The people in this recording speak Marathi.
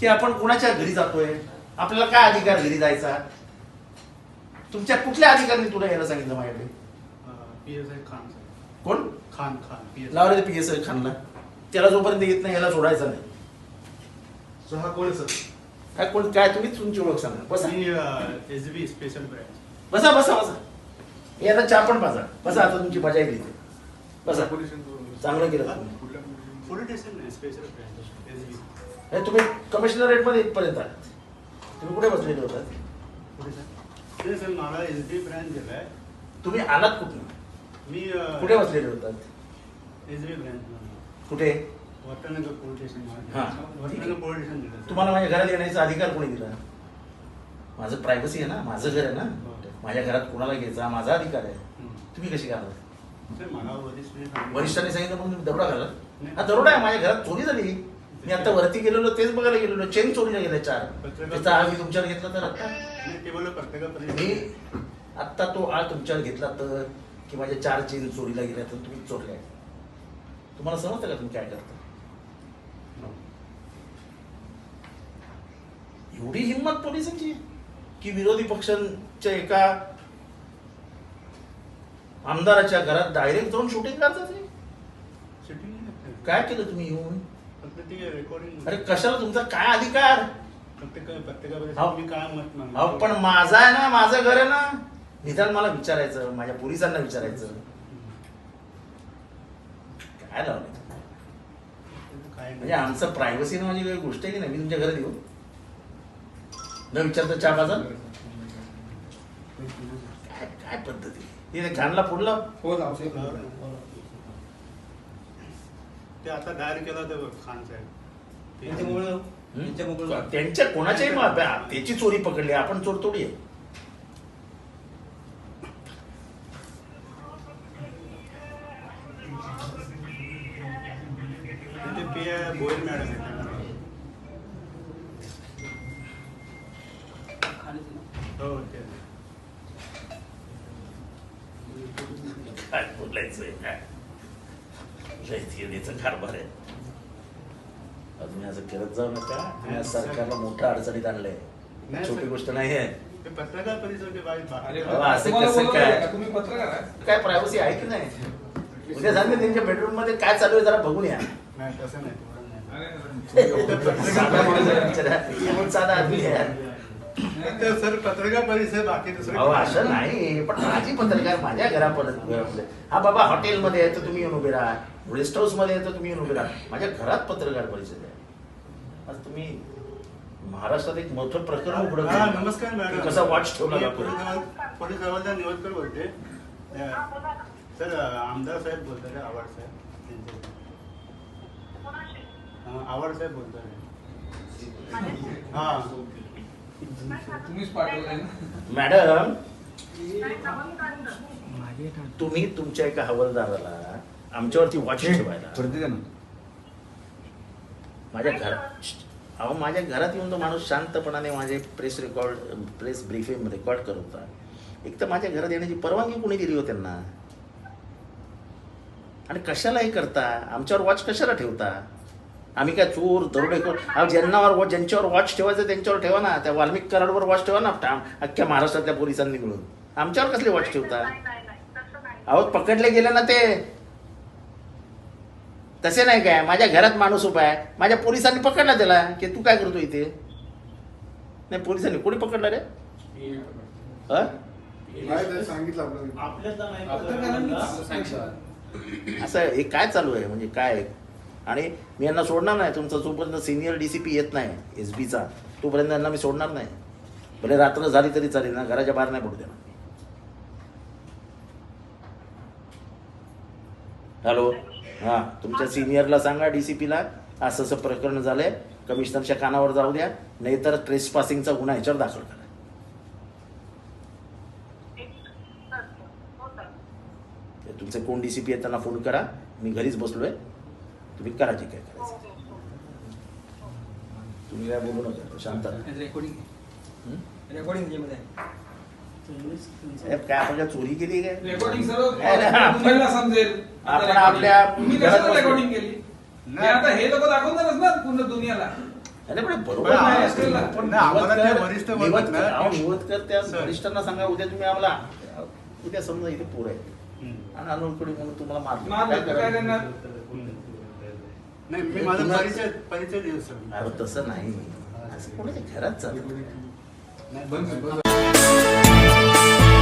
की आपण कोणाच्या घरी जातोय? आपल्याला काय अधिकार घरी जायचा? तुमच्या कुठल्या अधिकाराने तुला यायला सांगितलं माझ्याकडे? पी एस आय खान साहेब. कोण? खान खान पी एस लावले पी एस खानला. त्याला जोपर्यंत येत नाही याला सोडायचा नाही. सो हा कोण सर. काय कोण काय तुम्हीच तुमची ओळख सांगा. बसा. मी एस बी स्पेशल ब्रँच बसा बसा बसा. हे आता चहा पण पाजा. बसा आता तुमची मजा येईल इथे बसा चांगलं केलं नाही तुम्ही कमिशनरेटमध्ये इथपर्यंत आलात. तुम्ही कुठे बसलेले होतात? सर? मला एस बी ब्रँच दिलाय. तुम्ही आलात कुठून? मी कुठे बसलेले होतात? एस बी ब्रँच कुठे? Vatnagar police station. Vatnagar police station दिलं तुम्हाला माझ्या घरात येण्याचा अधिकार कोणी दिला? माझं प्रायव्हसी आहे ना माझं घर आहे ना. हो. माझ्या घरात कोणाला घ्यायचा माझा अधिकार आहे. तुम्ही कशी घाला सर मला वरिष्ठ सांगितलं. वरिष्ठांनी सांगितलं म्हणून तुम्ही दरोडा घाला नाही. हा दरोडा आहे माझ्या घरात चोरी झाली मी आता वरती गेलेलो तेच बघायला गेलेलो. चेन चोरीला गेले चार. त्याचा आळ मी तुमच्यावर घेतला तर आता. मी आत्ता तो आळ तुमच्यावर घेतला तर की माझ्या चार चेन चोरीला गेल्या तर तुम्ही चोरल्या तुम्हाला समजतं का तुम्ही काय करता? एवढी हिंमत पोलिसांची की विरोधी पक्षांच्या एका आमदाराच्या घरात डायरेक्ट जाऊन शूटिंग करतात हे? काय केलं तुम्ही येऊन? फक्त ते रेकॉर्डिंग अरे कशाला तुमचा काय अधिकार? प्रत्येक काय मत मांडणार? अहो पण माझा आहे ना माझं घर आहे ना निदान मला विचारायचं माझ्या पोलिसांना विचारायचं. काय लावलं? काय म्हणजे आमचं प्रायव्हसी माझी काही गोष्ट आहे की नाही? मी तुमच्या घरात येऊ? न विचारता चहा बाजार काय काय पद्धती? हे घाणला पुढला हो साहेब ते आता दायर केला होता खान साहेब. ते- त्यांच्या कोणाच्याही त्याची चोरी पकडली आपण चोर तोडी आहे. मॅडम आहेत. हो ते. काय बोलायचंय? काय लयच कारभार आहे. अजून असं करत जाऊ नका. तुम्ही आज सरकारला मोठ्या अडचणीत आणलंय. छोटी. गोष्ट नाही आहे. पत्रकार परिषद असं कसं काय? तुम्ही पत्रकार आहे काय प्रायव्हसी आहे की नाही? उद्या सांगते त्यांच्या बेडरूममध्ये काय चालू आहे जरा बघून या. नाही तसं नाही. साधा आदमी आहे. ते सर पत्रकार परिषद बाकी दुसरं असं नाही पण माझी पत्रकार माझ्या घरापर्यंत. हा बाबा हॉटेलमध्ये आहे तर तुम्ही येऊन उभे राहा. रेस्ट हाऊसमध्ये आहे तर तुम्ही येऊन उभे राहा. माझ्या घरात पत्रकार परिषद आहे. आज तुम्ही महाराष्ट्रात एक मोठं प्रकरण उघडं हा, केलं. नमस्कार की मॅडम. कसा वॉच ठेवला पोलीस निवडकर बोलते. सर आमदार साहेब बोलतात आवाड साहेब. आवाड साहेब बोलतात हा. तुम्हीच पाठवलंय मॅडम तुम्ही तुमच्या एका हवालदाराला आमच्यावरती वॉच ठेवायला. माझ्या घरात अहो माझ्या घरात येऊन तो माणूस शांतपणाने माझे press record press briefing record करत होता. एक तर माझ्या घरात येण्याची परवानगी कोणी दिली हो त्यांना? आणि कशाला हे करता? आमच्यावर वॉच कशाला ठेवता? आम्ही काय चोर दरोडेखोर अहो ज्यांनावर वॉच ज्यांच्यावर वॉच ठेवायचं त्यांच्यावर ठेवा ना. त्या वाल्मिक कराडवर वॉच ठेवा ना. अख्ख्या महाराष्ट्रातल्या पोलिसांनी मिळून. आमच्यावर कसले वॉच ठेवता? अहो पकडले गेले ना ते. तसे नाही काय? माझ्या घरात माणूस उभा आहे. माझ्या पोलिसांनी पकडला त्याला. की तू काय करतो इथे? नाही पोलिसांनी कोणी पकडलं रे? असं हे काय चालू आहे? म्हणजे काय? आणि मी यांना सोडणार नाही. तुमचा जोपर्यंत सिनियर डी सी पी येत नाही एस बीचा तोपर्यंत यांना मी सोडणार नाही. भले रात्र झाली तरी चालेल ना? घराच्या बाहेर नाही पडू देणार. हॅलो? हां तुमच्या सिनियरला सांगा डी सी पीला असं असं प्रकरण झालंय. कमिशनरच्या कानावर जाऊ द्या. नाहीतर ट्रेस पासिंगचा गुन्हा ह्याच्यावर दाखल करा. तुमचे कोण डी सी पी आहेत त्यांना फोन करा. मी घरीच बसलोय. तुम्ही करा जे काय करायचं. तुम्ही काय बोलू नका. शांत. रेकॉर्डिंग? रेकॉर्डिंग साहेब, काय आपण काय चोरी केली काय रेकॉर्डिंग सर्व नाही, नाही, आपण- तुम्हाला समजेल आता आपण recording. आपल्या तुम्ही कशाला. रेकॉर्डिंग केली हे आता हे लोक दाखवणारच ना पूर्ण दुनियाला नाही, पण बरोबर पण नाही. असेल ना. पण नाही, आम्हाला ते निवतकर- वरिष्ठ बोलतात निवतकर- ना. अहो, निवतकर त्या सर. वरिष्ठांना सांगा उद्या तुम्ही आम्हाला उद्या समजा इथे पोर आहे. आणि अनोळखी म्हणून तुम्हाला मारलं मारलं काय तर काय करायचं? करणार? हम्म. नाही मी माझा परिचय परिचय देऊ सर अरे तसं नाही असं कोणाच्या घरात चालत नाही बंद- बंद. Thank you.